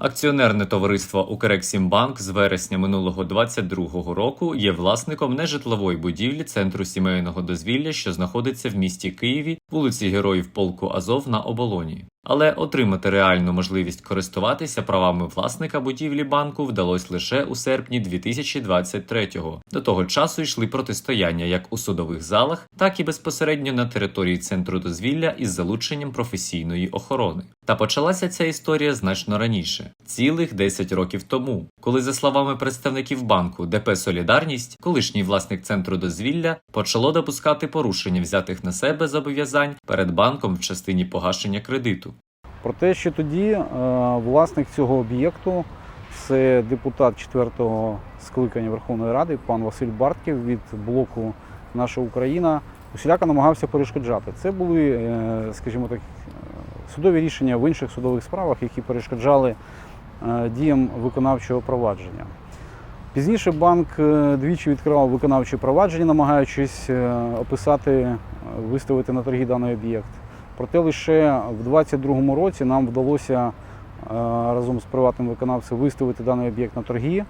Акціонерне товариство Укрексімбанк з вересня минулого 22-го року є власником нежитлової будівлі центру сімейного дозвілля, що знаходиться в місті Києві, вулиці Героїв Полку Азов на оболоні. Але отримати реальну можливість користуватися правами власника будівлі банку вдалося лише у серпні 2023-го. До того часу йшли протистояння як у судових залах, так і безпосередньо на території центру дозвілля із залученням професійної охорони. Та почалася ця історія значно раніше, цілих 10 років тому, коли, за словами представників банку ДП Солідарність, колишній власник центру дозвілля почало допускати порушення взятих на себе зобов'язань перед банком в частині погашення кредиту. Про те, що тоді е, власник цього об'єкту це депутат 4-го скликання Верховної Ради, пан Василь Бартків від блоку Наша Україна усіляко намагався перешкоджати. Це були, е, скажімо так, судові рішення в інших судових справах, які перешкоджали е, діям виконавчого провадження. Пізніше банк двічі відкривав виконавче провадження, намагаючись описати, виставити на торги даний об'єкт. Проте лише в 2022 році нам вдалося е, разом з приватним виконавцем виставити даний об'єкт на торги.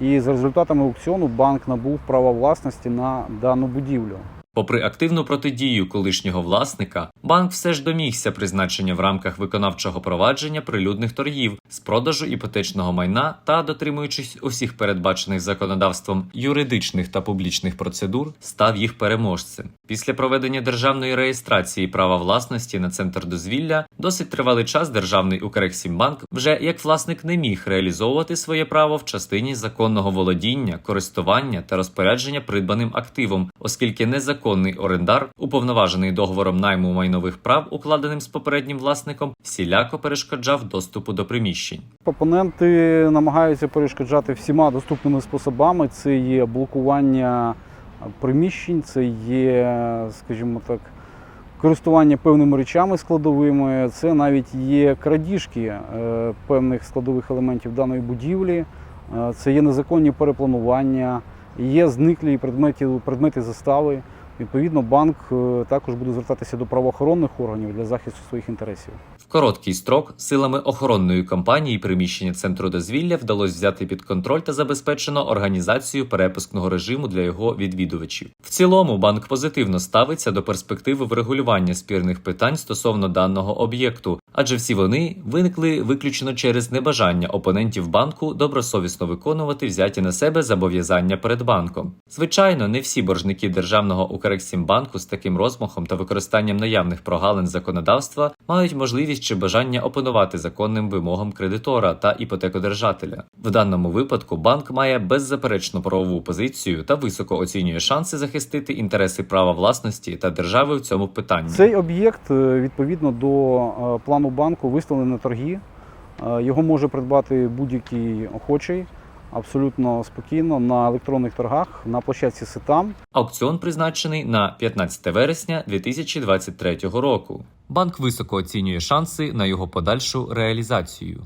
І за результатами аукціону банк набув право власності на дану будівлю. Попри активну протидію колишнього власника, банк все ж домігся призначення в рамках виконавчого провадження прилюдних торгів з продажу іпотечного майна та, дотримуючись усіх передбачених законодавством юридичних та публічних процедур, став їх переможцем. Після проведення державної реєстрації права власності на центр дозвілля досить тривалий час державний Укрексімбанк вже як власник не міг реалізовувати своє право в частині законного володіння, користування та розпорядження придбаним активом, оскільки незаконний орендар, уповноважений договором найму майнових прав, укладеним з попереднім власником, всіляко перешкоджав доступу до приміщень. Опоненти намагаються перешкоджати всіма доступними способами. Це є блокування приміщень, це є, скажімо так, користування певними речами складовими, це навіть є крадіжки е, певних складових елементів даної будівлі, е, це є незаконні перепланування, є зниклі предмети, предмети застави. Відповідно, банк е, також буде звертатися до правоохоронних органів для захисту своїх інтересів. В короткий строк силами охоронної компанії приміщення центру дозвілля вдалося взяти під контроль та забезпечено організацію перепускного режиму для його відвідувачів. В цілому банк позитивно ставиться до перспективи врегулювання спірних питань стосовно даного об'єкту, адже всі вони виникли виключно через небажання опонентів банку добросовісно виконувати взяті на себе зобов'язання перед банком. Звичайно, не всі боржники державного Укрексімбанку з таким розмахом та використанням наявних прогалин законодавства мають можливість чи бажання опонувати законним вимогам кредитора та іпотекодержателя. В даному випадку банк має беззаперечну правову позицію та високо оцінює шанси захистити інтереси права власності та держави в цьому питанні. Цей об'єкт е, відповідно до е, плану банку виставлений на торги. Е, Його може придбати будь-який охочий абсолютно спокійно на електронних торгах на площадці Ситам. Аукціон призначений на 15 вересня 2023 року. Банк високо оцінює шанси на його подальшу реалізацію.